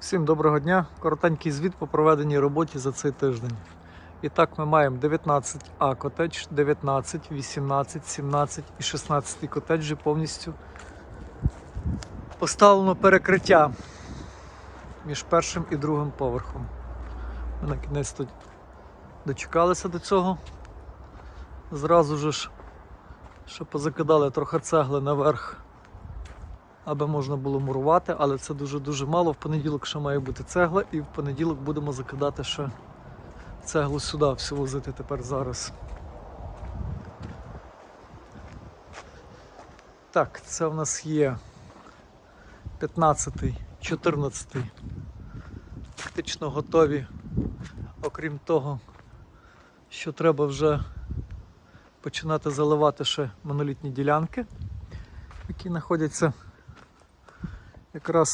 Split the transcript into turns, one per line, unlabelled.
Всім доброго дня. Коротенький звіт по проведеній роботі за цей тиждень. І так ми маємо 19 А котедж, 19, 18, 17 і 16 котеджі повністю поставлено перекриття між першим і другим поверхом. Ми на кінець тут дочекалися до цього. Зразу ж, що позакидали трохи цегли наверх аби можна було мурувати, але це дуже-дуже мало. В понеділок ще має бути цегла, і в понеділок будемо закидати ще цеглу сюди, всю возити тепер зараз. Так, це в нас є 15, 14. Фактично готові. Окрім того, що треба вже починати заливати ще монолітні ділянки, які знаходяться якраз